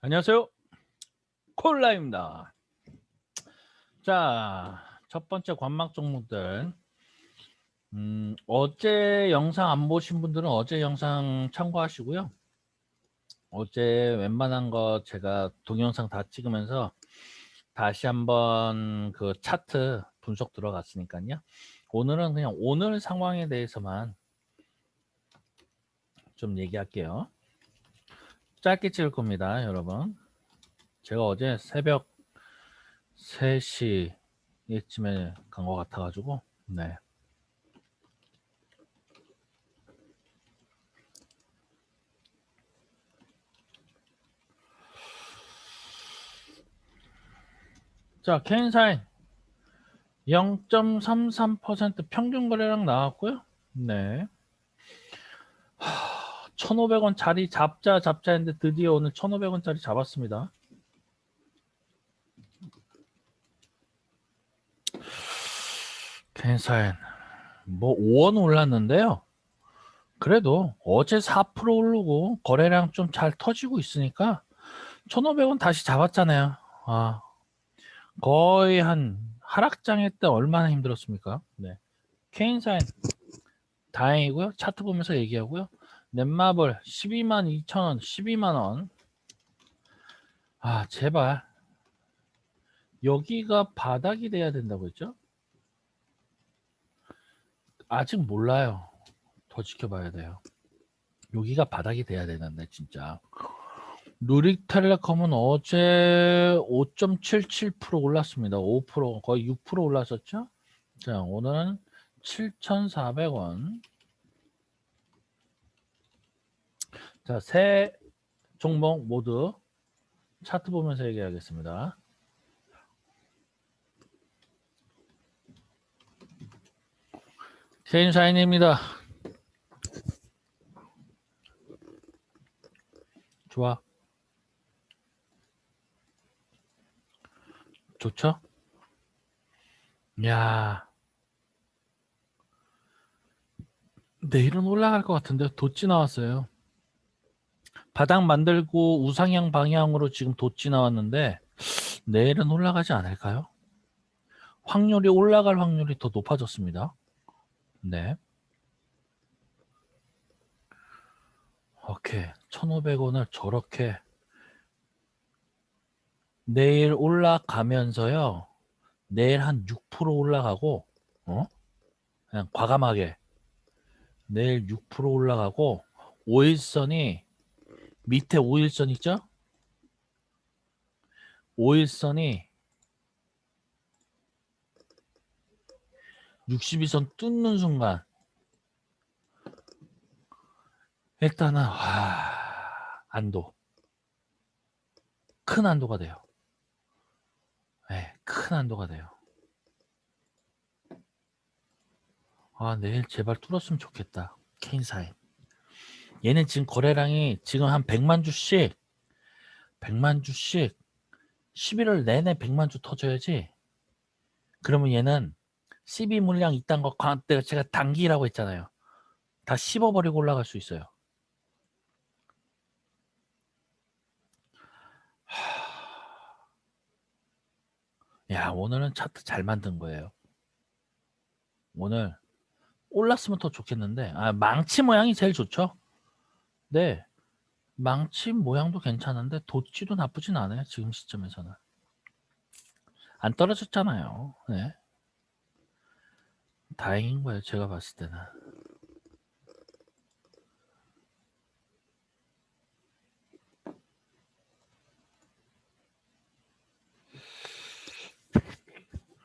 안녕하세요. 콜라입니다. 자, 첫 번째 관망 종목들. 음, 어제 영상 안 보신 분들은 어제 영상 참고하시고요. 어제 웬만한 거 제가 동영상 다 찍으면서 다시 한번 그 차트 분석 들어갔으니까요. 오늘은 그냥 오늘 상황에 대해서만 좀 얘기할게요. 짧게 찍을 겁니다, 여러분. 제가 어제 새벽 3시쯤에 간 것 같아가지고, 네. 자, 케인사인 0.33% 평균 거래량 나왔고요. 네. 1,500원 자리 잡자 잡자 했는데 드디어 오늘 1,500원짜리 잡았습니다. 캔사인 뭐 5원 올랐는데요. 그래도 어제 4% 오르고 거래량 좀 잘 터지고 있으니까 1,500원 다시 잡았잖아요. 아, 거의 한 하락장에 때 얼마나 힘들었습니까? 네. 케인사인 다행이고요. 차트 보면서 얘기하고요. 넷마블 12만 2천원 12만원. 아 제발. 여기가 바닥이 돼야 된다고 했죠? 아직 몰라요. 더 지켜봐야 돼요. 여기가 바닥이 돼야 되는데 진짜. 누릭텔레콤은 어제 5.77% 올랐습니다. 5% 거의 6% 올랐었죠? 자 오늘은 7,400원 자, 세 종목 모두 차트 보면서 얘기하겠습니다. 케인샤인입니다. 좋아. 좋죠? 야 내일은 올라갈 것 같은데 도치 나왔어요. 바닥 만들고 우상향 방향으로 지금 돋지 나왔는데 내일은 올라가지 않을까요? 확률이 올라갈 확률이 더 높아졌습니다. 네. 오케이. 1,500원을 저렇게 내일 올라가면서요. 내일 한 6% 올라가고 어? 그냥 과감하게 내일 6% 올라가고 5일선이 밑에 5일선 있죠? 5일선이 62선 뚫는 순간 일단은 와, 안도 큰 안도가 돼요. 네, 큰 안도가 돼요. 아 내일 제발 뚫었으면 좋겠다. 케인 사인. 얘는 지금 거래량이 지금 한 100만 주씩 100만 주씩 11월 내내 100만 주 터져야지. 그러면 얘는 12 물량 이딴 거 내가 제가 단기라고 했잖아요. 다 씹어버리고 올라갈 수 있어요. 야 오늘은 차트 잘 만든 거예요. 오늘 올랐으면 더 좋겠는데. 아 망치 모양이 제일 좋죠 네. 망치 모양도 괜찮은데 도치도 나쁘진 않아요. 지금 시점에서는. 안 떨어졌잖아요. 네. 다행인 거예요. 제가 봤을 때는.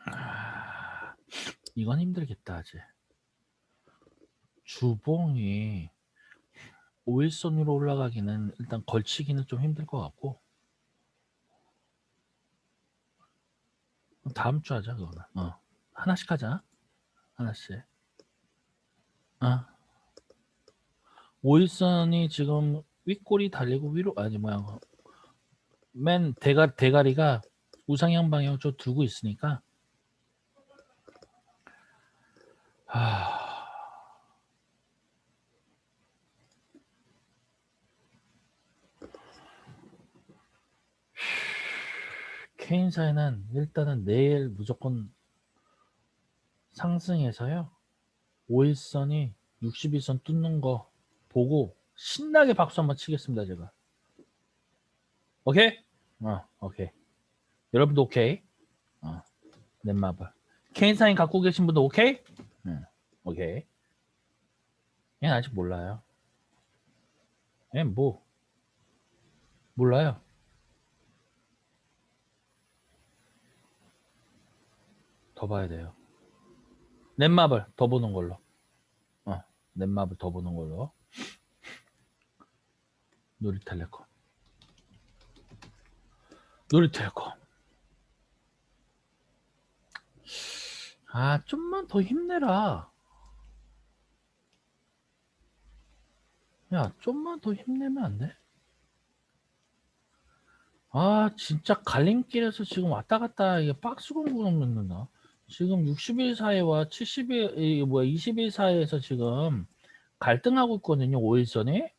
아, 이건 힘들겠다, 아직. 주봉이 5일선으로 올라가기는 일단 걸치기는 좀 힘들 것 같고. 다음 주 하자 그거는. 어. 하나씩 하자. 하나씩. 어. 5일선이 지금 윗골이 달리고 위로 아니 뭐야 맨 대가 대가리가 우상향 방향으로 좀 두고 있으니까. 하... 케인사에는 일단은 내일 무조건 상승해서요. 5일선이 61선 뚫는 거 보고 신나게 박수 한번 치겠습니다, 제가. 오케이? 어, 오케이. 여러분도 오케이? 어, 넷마블. 케인 사인 갖고 계신 분도 오케이? 응, 오케이. 얘는 아직 몰라요. 얘 뭐? 몰라요. 더 봐야 돼요. 넷마블 더 보는 걸로. 어, 넷마블 더 보는 걸로. 누리텔레콤. 누리텔레콤. 아, 좀만 더 힘내라. 야, 좀만 더 힘내면 안 돼? 아, 진짜 갈림길에서 지금 왔다 갔다 이게 박스 공부를 넣는다. 지금 60일 사이와 70일, 이 뭐야, 20일 사이에서 지금 갈등하고 있거든요, 5일선이.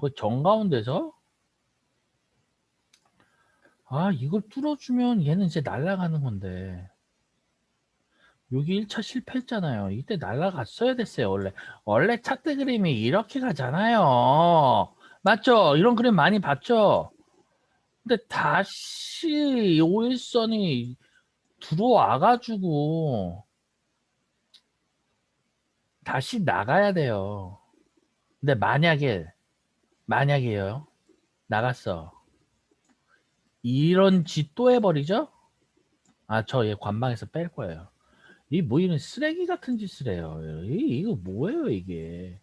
그 정가운데서. 아, 이걸 뚫어주면 얘는 이제 날아가는 건데. 여기 1차 실패했잖아요. 이때 날아갔어야 됐어요, 원래. 원래 차트 그림이 이렇게 가잖아요. 맞죠? 이런 그림 많이 봤죠? 근데 다시 5일선이 들어와가지고 다시 나가야 돼요. 근데 만약에, 만약에요. 나갔어. 이런 짓 또 해버리죠? 아, 저 얘 관방에서 뺄 거예요. 이 뭐 이런 쓰레기 같은 짓을 해요. 이, 이거 뭐예요, 이게.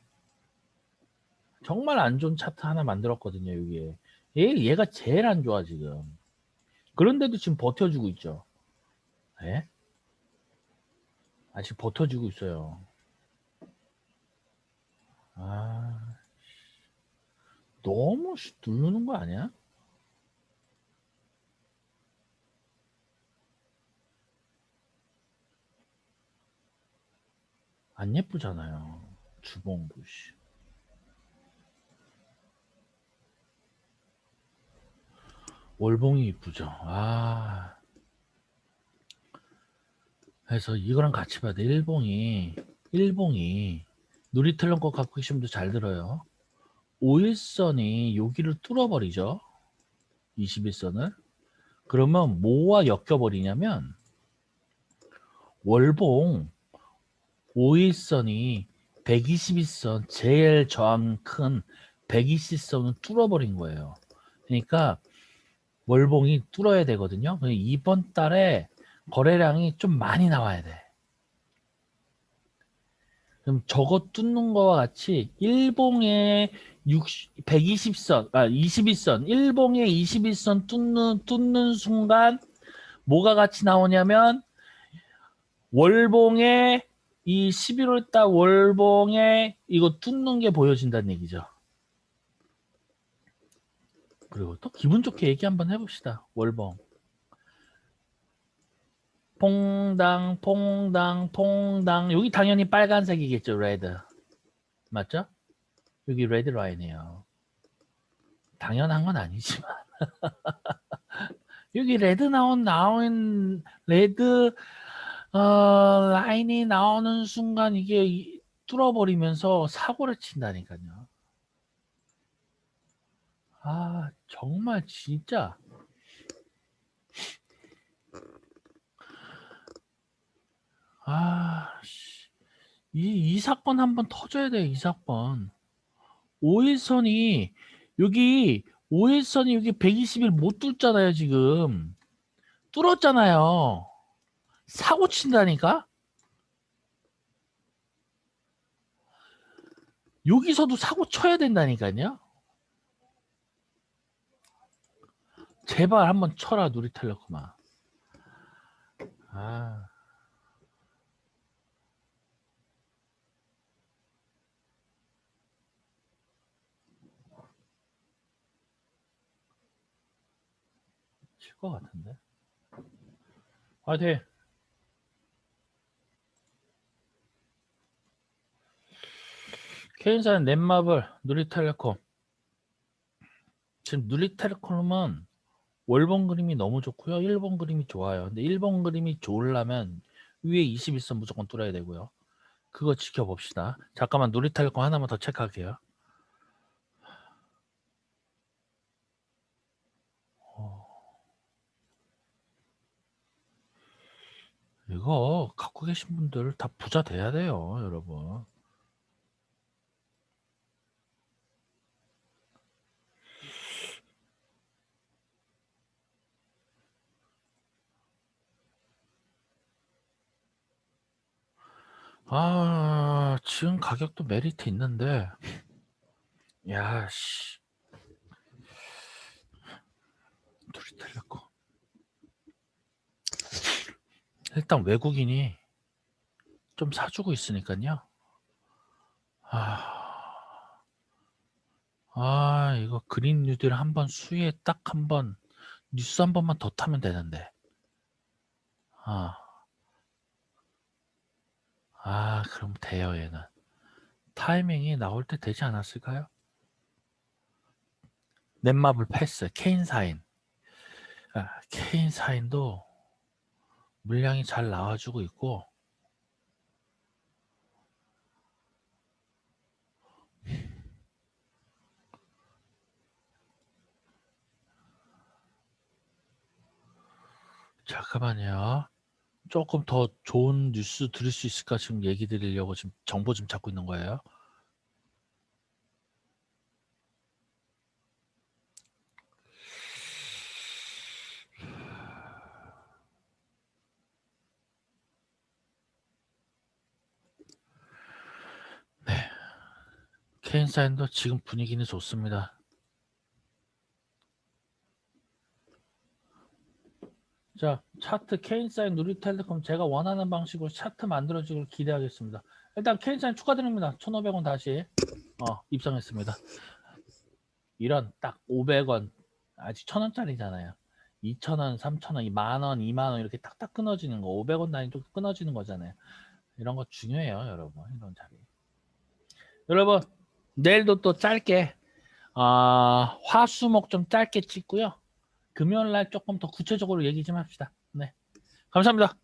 정말 안 좋은 차트 하나 만들었거든요, 여기에. 얘, 얘가 제일 안 좋아, 지금. 그런데도 지금 버텨주고 있죠. 예? 아직 버텨주고 있어요. 아, 너무 씨, 누르는 거 아니야? 안 예쁘잖아요. 주봉부 씨. 월봉이 이쁘죠. 아. 그래서 이거랑 같이 봐야 돼. 일봉이, 일봉이, 누리틀런 거 갖고 계신 분도 잘 들어요. 5일선이 여기를 뚫어버리죠. 21선을. 그러면 뭐와 엮여버리냐면, 월봉 5일선이 121선, 제일 저항 큰 120선을 뚫어버린 거예요. 그러니까 월봉이 뚫어야 되거든요. 이번 달에 거래량이 좀 많이 나와야 돼. 그럼 저거 뚫는 거와 같이 일봉에 60, 120선, 아 21선, 일봉에 21선 뚫는 뚫는 순간 뭐가 같이 나오냐면 월봉에 이 11월 달 월봉에 이거 뚫는 게 보여진다는 얘기죠. 그리고 또 기분 좋게 얘기 한번 해봅시다. 월봉. 퐁당, 퐁당, 퐁당. 여기 당연히 빨간색이겠죠, 레드. 맞죠? 여기 레드 라인이에요. 당연한 건 아니지만. 여기 레드 나온, 나온, 레드, 어, 라인이 나오는 순간 이게 이- 뚫어버리면서 사고를 친다니까요. 아, 정말 진짜. 아, 씨. 이, 이 사건 한번 터져야 돼, 이 사건. 5일선이, 여기, 5일선이 여기 120일 못 뚫잖아요, 지금. 뚫었잖아요. 사고 친다니까? 여기서도 사고 쳐야 된다니까요? 제발 한번 쳐라, 누리텔레콤아. 아. 칠 것 같은데. 화이팅! 케인사는 넷마블, 누리텔레콤. 지금 누리텔레콤은 월본 그림이 너무 좋고요. 1번 그림이 좋아요. 근데 1번 그림이 좋으려면 위에 21선 무조건 뚫어야 되고요. 그거 지켜봅시다. 잠깐만 누리텔레콤 하나만 더 체크할게요. 이거 갖고 계신 분들 다 부자 돼야 돼요, 여러분. 아, 지금 가격도 메리트 있는데, 야, 씨. 누리텔레콤. 일단 외국인이 좀 사주고 있으니까요. 아, 아, 이거 그린 뉴딜 한번 수위에 딱 한 번, 뉴스 한 번만 더 타면 되는데. 아. 아, 그럼 돼요, 얘는. 타이밍이 나올 때 되지 않았을까요? 넷마블 패스, 케인 사인. 아, 케인 사인도 물량이 잘 나와주고 있고, 잠깐만요. 조금 더 좋은 뉴스 들을 수 있을까 지금 얘기 드리려고 지금 정보 좀 찾고 있는 거예요. 케인사인도 지금 분위기는 좋습니다. 자, 차트 케인사인 누리텔레콤 제가 원하는 방식으로 차트 만들어지길 기대하겠습니다. 일단 케인사인 축하드립니다. 1,500원 다시 어, 입성했습니다. 이런 딱 500원 아직 1,000원짜리잖아요. 2,000원, 3,000원, 만원, 2만원 이렇게 딱딱 끊어지는 거 500원 단위로 끊어지는 거잖아요. 이런 거 중요해요, 여러분. 이런 자리. 여러분, 내일도 또 짧게 아, 화수목 좀 짧게 찍고요. 금요일 날 조금 더 구체적으로 얘기 좀 합시다. 네. 감사합니다.